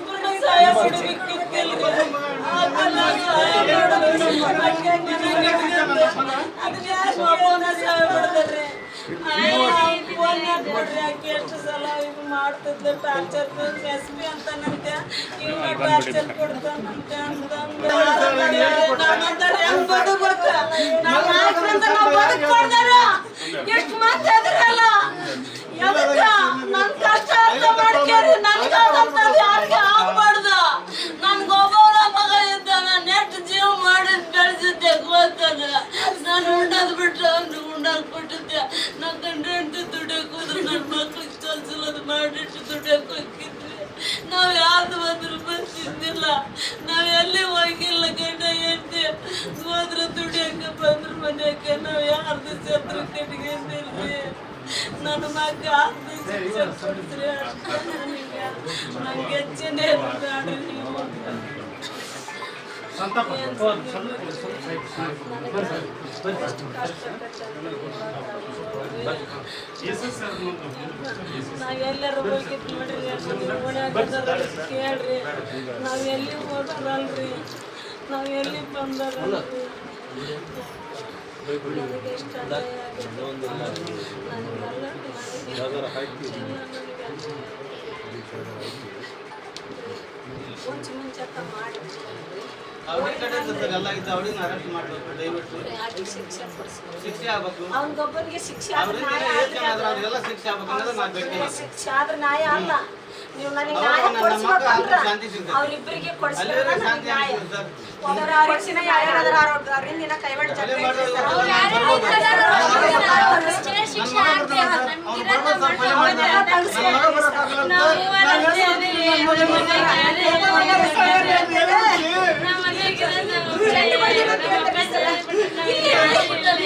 पूर्ण साया सर्टिफिकेट केलं आपल्याला साया ಮಾಡೋದು ಅದು ಯಾರು ಸಾಯ ಮಾಡ್ತಾರೆ ಎಷ್ಟು ಸಲ ಇದು ಮಾಡ್ತಿದ್ದೆ ಟಾರ್ಚರ್ ಎಸ್ ಪಿ ಅಂತ ನಂತೆ ಇವ ಟಾರ್ಚರ್ ಕೊಡ್ತಾನಂತೆ ಅಂತಂದು ನಾನಂತಾರೆ ಹೆಂಗ್ ಬದುಕ್ಬೇಕು ನಮ್ಮ ನಾಯಕರಂತ ನಾವು ಎಷ್ಟು ಮಂದಿ ಅದ್ರಲ್ಲ ಎದಕ್ಕ ನನ್ ಕಷ್ಟ ಅರ್ಥ ಮಾಡ್ಕೇರಿ ನಾವ್ ಯಾರ್ದು ಬಂದ್ರು ತಿಂದಿಲ್ಲ ನಾವು ಎಲ್ಲಿ ಹೋಗಿಲ್ಲ ಗಂಡ ಹೆಂಡತಿ. ಹೋದ್ರೆ ದುಡಿಯಕ್ಕೆ ಬಂದ್ರು ಮನೆಯಕ್ಕೆ ನಾವು ಯಾರ್ದು ಶತ್ರು ಕಟ್ಕೊಂಡಿಲ್ರಿ ನನ್ನ ಮಗ ನಂಗೆ ಹೆಚ್ಚಿನ ಅದಾರ ಕೇಳ್ರಿ ನಾವು ಎಲ್ಲಿ ಹೋದ್ರಲ್ರಿ ನಾವು ಎಲ್ಲಿ ಅಂತ ಮಾಡಿ ಅವ್ರ ಕಡೆ ಎಲ್ಲ ಇದ್ದು ಅವ್ರನ್ನ ಅರೆಸ್ಟ್ ಮಾಡ್ಬೇಕು ದಯವಿಟ್ಟು. ಶಿಕ್ಷೆ ಆಗ್ಬೇಕು. ಶಿಕ್ಷೆ ನ್ಯಾಯ ಏನ್ ಅವ್ರಿಗೆಲ್ಲ ಶಿಕ್ಷೆ ಆಗ್ಬೇಕು ಅನ್ನೋದು ಶಿಕ್ಷೆ ಆದ್ರೆ ನ್ಯಾಯ ಅಲ್ಲ. ನೀವು ನನಗೆ ನ್ಯಾಯ ಕೊಡಿಸ್ಬೇಕು ಅಂತ ಅವರಿಬ್ಬರಿಗೆ ಕೊಡಿಸ್ಬೇಕು ನನಗೆ ನ್ಯಾಯ ಒಬ್ಬರ ಯಾರ್ಯಾರಾದ್ರೂ ಅವ್ರಿಂದ ಕೈವಾಡ ಜಗಳ ಮಾಡೋದು ಇರ್ತಾರೆ. ಅವ್ರು ಯಾರು ಶಿಕ್ಷೆ ಆಗ್ಲಿ ಅಂತ ಅವ್ನು ಬರ್ಬೋದು ಸರ್, ಕೊಲೆ ಮಾಡ್ತಾನೆ. ನನ್ನ ಮಗ ಬರೋಕ್ಕಾಗಲ್ಲ ಅಂತ. ನಾವು ಇವಾಗ ಇಲಾಖೆಯವ್ರು ಮಾಡ್ಬೋದಿತ್ತು ಸರ್ ಏನು ಮಾಡಲಿಲ್ಲ ಸರ್, ಇಬ್ರು ಕಡೆ ತಪ್ಪು ಮಾಡಿದ್ರು.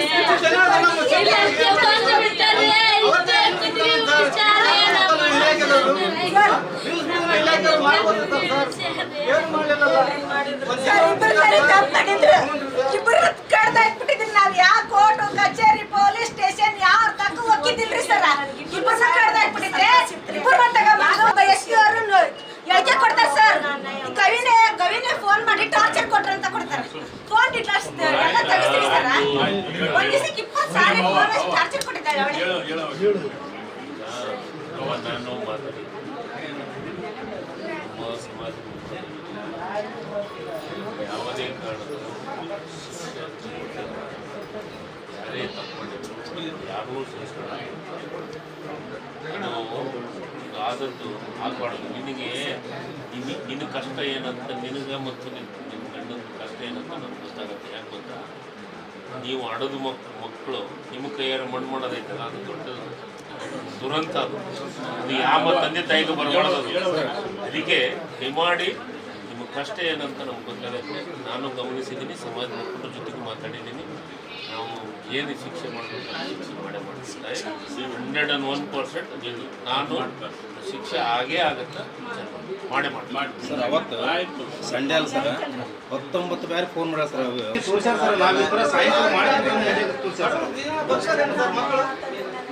ಇಬ್ರು ಕಡ್ದ್ ಹಾಕ್ಬಿಟ್ಟಿದ್ರು ನಾವ್. ಯಾವ ಕೋರ್ಟ್ ಕಚೇರಿ ಪೊಲೀಸ್ ಸ್ಟೇಷನ್ ಯಾವ ತಕ್ಕ ಹೋಗಿದ್ದಿಲ್ರಿ ಸರ್? ಇಬ್ಬರನ್ನ ಕಡ್ದ್ ಹಾಕ್ಬಿಟ್ಟಿದ್ರೆ ಇಬ್ಬರನ್ನ ಒಬ್ಬ ಎಸ್ ಪಿ ಅವರು ಹೇಳಿಕೆ ಕೊಡ್ತಾರೆ ಸರ್. ಕವಿನೇ ಕವಿನೇ ಫೋನ್ ಮಾಡಿ ಟಾರ್ಚರ್ ಕೊಟ್ರು ಅಂತ ಕೊಡ್ತಾರೆ. ಫೋನ್ ಡೀಟೇಲ್ಸ್ ಎಲ್ಲ ತೆಗಿಸ್ತೀವಿ ಸರ್. ಒಂದ್ ದಿವಸಕ್ಕೆ ಇಪ್ಪತ್ತು ಸಾವಿರ ಫೋನ್ ಟಾರ್ಚರ್ ಅವಳಿಗೆ ಅವ ನಾನು ಮಾತಾಡಿ ನಮ್ಮ ಸಮಾಜ ಯಾವುದೇ ಕಾರಣಕ್ಕೂ ಯಾರೇ ತಪ್ಪು ಮಾಡಿದ್ರು ಯಾರೂ ಆದದ್ದು ಆಗಬಾರ್ದು ನಿನಗೆ ನಿನ್ನ ಕಷ್ಟ ಏನಂತ ನಿನಗೆ ಮತ್ತು ನಿಮ್ಮ ಗಂಡನ ಕಷ್ಟ ಏನಂತ ನನಗೆ ಗೊತ್ತಾಗುತ್ತೆ ಯಾಕೆ ಗೊತ್ತಾ ನೀವು ಆಡೋದು ಮಕ್ ಮಕ್ಕಳು ನಿಮ್ಮ ಕೈಯಾರ ಮಣ್ಣು ಮಾಡೋದೈತಲ್ಲ ಅದು ದೊಡ್ಡ ದುರಂತ. ಅದು ಅದು ಯಾವ ತಂದೆ ತಾಯಿಗೆ ಬರಬಾರ್ದು ಅದು. ಅದಕ್ಕೆ ದಯಮಾಡಿ ನಿಮ್ಮ ಕಷ್ಟ ಏನಂತ ನಮ್ಗೆ ಗೊತ್ತಾಗುತ್ತೆ. ನಾನು ಗಮನಿಸಿದ್ದೀನಿ ಸಮಾಜ ಮುಖಂಡರ ಜೊತೆಗೂ ಮಾತಾಡಿದ್ದೀನಿ. ನಾವು ಏನು ಶಿಕ್ಷೆ ಮಾಡಬೇಕು ಅಂತ ಶಿಕ್ಷೆ ಮಾಡೇ ಇದ್ದೀವಿ ಹಂಡ್ರೆಡ್ ಆ್ಯಂಡ್ ಒನ್ ಪರ್ಸೆಂಟ್ ನಾನು ಶಿಕ್ಷೆ ಆಗೇ ಆಗುತ್ತೆ ಮಾಡೇ ಮಾಡಿ ಸರ್ ಅವತ್ತು ಸಂಡೇ ಅಲ್ಲ ಸರ್? ಹತ್ತೊಂಬತ್ತು ಬಾರಿ ಫೋನ್ ಮಾಡ್ಯಾರ ಸರ್ ಮಕ್ಕಳು ಉದಾಹರಣೆ ಮಾಡಿ.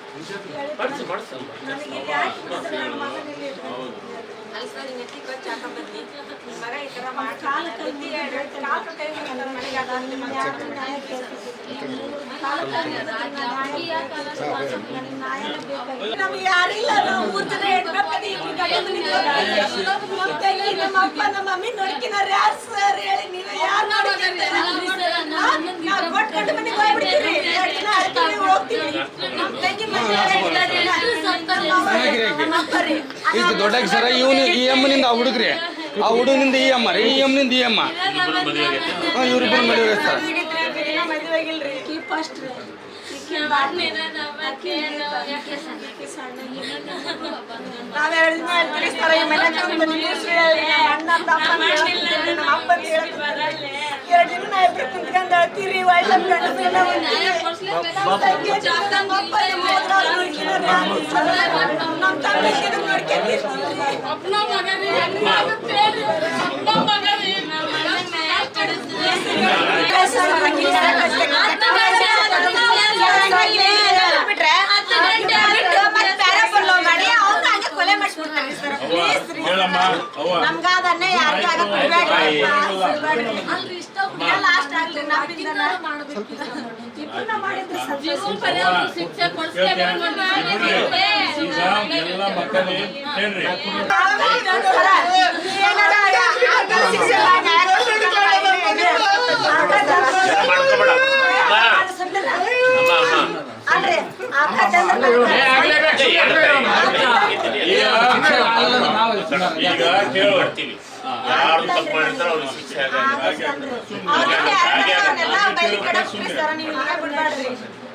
ನಮ್ಗೆ ನೋಡ್ಕಿನಾರ ಯಾರು ಸರ್ ಹೇಳಿ ನೀವು ಯಾರು ಕೊಟ್ಕೊಂಡು ಮನೆಗೆ ನಮ್ಮ ದೊಡ್ಡ ಸರ ಇವನು ಈ ಎಮ್ಮನಿಂದ ಆ ಹುಡುಗ್ರಿ. ಆ ಹುಡುಗನಿಂದ ಈ ಅಮ್ಮ ರೀ ಈ ಎಮ್ಮನಿಂದ ಈ ಅಮ್ಮ ಹಾಂ ಇವ್ರಿಬ್ಬರು ಮದುವೆ ಸರ್. ಆಗಿದ್ರೆ ಬೇಗ ಮದುವೆ ಆಗಿಲ್ರಿ ಈಕಿ first ರೀ. ಈಕಿ ಬಾಡ್ನೆ. ನಾವ್ ಎರಡು ದಿನ ಹೇಳ್ತೀವಿ ಸರ್ ಈ ಮನೆ ಬಂದು ನಿಲ್ಲಿಸ್ರಿ ಹೇಳಿ. ನಮ್ಮ ಅಣ್ಣ ತಮ್ಮ ಅಂತ ಹೇಳ್ತಿದ್ರು, ನಮ್ಮ ಅಪ್ಪ ಅಂತ ಹೇಳ್ತಿದ್ರು. ಎರಡು ದಿನ ನಾ ಇಬ್ರು ಕುಂತ್ಕೊಂಡು ಅಳ್ತೀರಿ ಒಳ್ಳೆ ಗಂಡಸು ಎಲ್ಲ ಹೊಂಟೀವಿ. ನಮ್ಮ ತಂಗಿ ಜೊತೆ ನಮ್ಗಾದನ್ನೇ ಯಾರಿಗೂ ಆಗಕ್ಕೆ ಬಿಡ್ಬೇಡ್ರಿ. ಲಾಸ್ಟ್ ಆಗ್ಲಿ ನಮ್ಮಿಂದ ಇಬ್ಬರನ್ನ ಮಾಡಿದ್ರಿ ಶಿಕ್ಷೆ ಅಲ್ರಿ ಶಿಕ್ಷೆ y cada ಯಾರು ತಪ್ಪು ಮಾಡಿರ್ತಾರೋ ಅವ್ರಿಗೆ ಶಿಕ್ಷೆ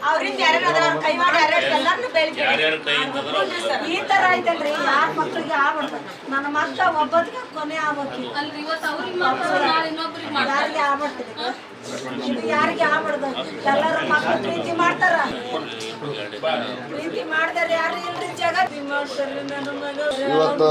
ಅವ್ರಿಂದ ಯಾರ್ಯಾರು ಕೈ ಮಾಡಿ ಯಾರ್ಯಾರು ಅವ್ರು ಈ ತರ ಐತಲ್ರಿ ಯಾರ ಮಕ್ಳಿಗೆ ಆಗ್ಬಾರ್ದು. ನನ್ನ ಮಕ್ಕ ಒಬ್ಬದಿಗೆ ಕೊನೆ ಆಗ್ಬೇಕು ಯಾರಿಗೆ ಆಗ್ಬಾರ್ದು? ಯಾರಿಗೆ ಆಗ್ಬಾರ್ದು? ಎಲ್ಲರೂ ಮಕ್ಕಳು ಪ್ರೀತಿ ಮಾಡ್ತಾರ. ಪ್ರೀತಿ ಮಾಡ್ದಾರ ಯಾರು ಇಲ್ರಿ ಜಗತ್? ಮಾಡ್ತಾರ್ರಿ ನನ್ನ ಮಗ ಇವತ್ತು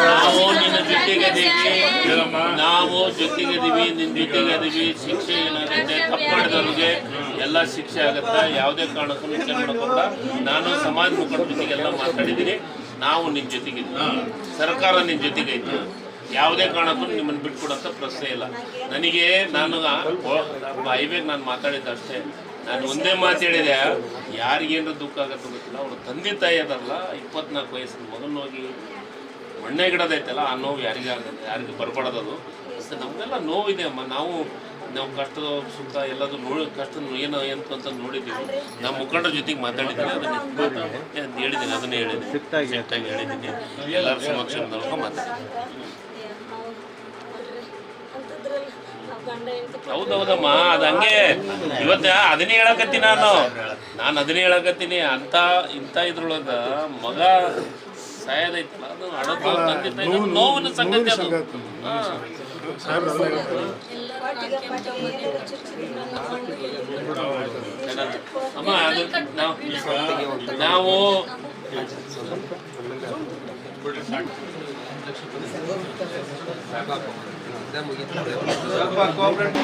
ನಾವು ನಿನ್ನ ಜೊತೆಗಿದ್ದೀವಿ ನಾವು ಜೊತೆಗಿದ್ದೀವಿ ನಿನ್ನ ಜೊತೆಗಿದ್ದೀವಿ ಶಿಕ್ಷೆ ಏನಾಗುತ್ತೆ ತಪ್ಪು ಮಾಡಿದವ್ರಿಗೆ ಎಲ್ಲ ಶಿಕ್ಷೆ ಆಗುತ್ತೆ, ಯಾವುದೇ ಕಾರಣಕ್ಕೂ ವಿಚಾರ ಮಾಡಿಕೊಂಡ ನಾನು ಸಮಾಜ ಮುಖಂಡ ಜೊತೆಗೆಲ್ಲ ಮಾತಾಡಿದ್ದೀನಿ. ನಾವು ನಿನ್ನ ಜೊತೆಗಿದ್ವಿ ಸರ್ಕಾರ ನಿನ್ನ ಜೊತೆಗೈತೆ ಯಾವುದೇ ಕಾರಣಕ್ಕೂ ನಿಮ್ಮನ್ನು ಬಿಟ್ಕೊಡಂತ ಪ್ರಶ್ನೆ ಇಲ್ಲ. ನನಗೆ ನಾನು ಹೈವೇಗೆ ನಾನು ಮಾತಾಡಿದ್ದೆ ಅಷ್ಟೇ. ನಾನು ಒಂದೇ ಮಾತು ಹೇಳಿದೆ, ಯಾರಿಗೇನು ದುಃಖ ಆಗತ್ತೆ ಗೊತ್ತಿಲ್ಲ. ಅವ್ರ ತಂದೆ ತಾಯಿ ಅದಲ್ಲ ಇಪ್ಪತ್ನಾಲ್ಕು ವಯಸ್ಸಿನ ಮಗನ ಹೋಗಿ ಮಣ್ಣೆ ಗಿಡದೈತಲ್ಲ, ಆ ನೋವು ಯಾರಿಗೆ ಆಗತ್ತೆ ಯಾರಿಗೆ ಬರಬಾರ್ದದು. ನಮಗೆಲ್ಲ ನೋವಿದೆ ಅಮ್ಮ. ನಾವು ನಾವು ಕಷ್ಟದ ಸುಖ ಎಲ್ಲದು ನೋಡಿ ಕಷ್ಟ ಏನು ಎಂತ ಅಂತ ನೋಡಿದ್ದೀವಿ. ನಮ್ಮ ಮುಖಂಡರ ಜೊತೆಗೆ ಮಾತಾಡಿದ್ದೀನಿ. ಅದನ್ನ ಅಂತ ಹೇಳಿದ್ದೀನಿ ಅದನ್ನೇ ಹೇಳಿದ್ದೀನಿ. ಸಿಟ್ಟಾಗಿ ಹೇಳಿದ್ದೀನಿ. ಎಲ್ಲರ ಸಮಕ್ಷಮದೊಳಗೆ ಮಾತಾಡಿದ್ದೀನಿ ಹೌದೌದಮ್ಮ ಅದು ಹಂಗೆ. ಇವತ್ತ ಅದನ್ನೇ ಹೇಳಕತ್ತೀನಿ ನಾನು. ನಾನು ಅದನ್ನೇ ಹೇಳಕತ್ತೀನಿ. ಅಂತ ಇಂಥ ಇದ್ರೊಳಗ ಮಗ ಸಾಯದೈತಲ್ಲ ಅದು ತಂದೆ ತಾಯಿ ನೋವಿನ ಸಂಗತಿ ಅದು. ಹಾ. ಅಮ್ಮ ನಾವು ಸ್ವಲ್ಪ ಕೋಆಪರೇಟ್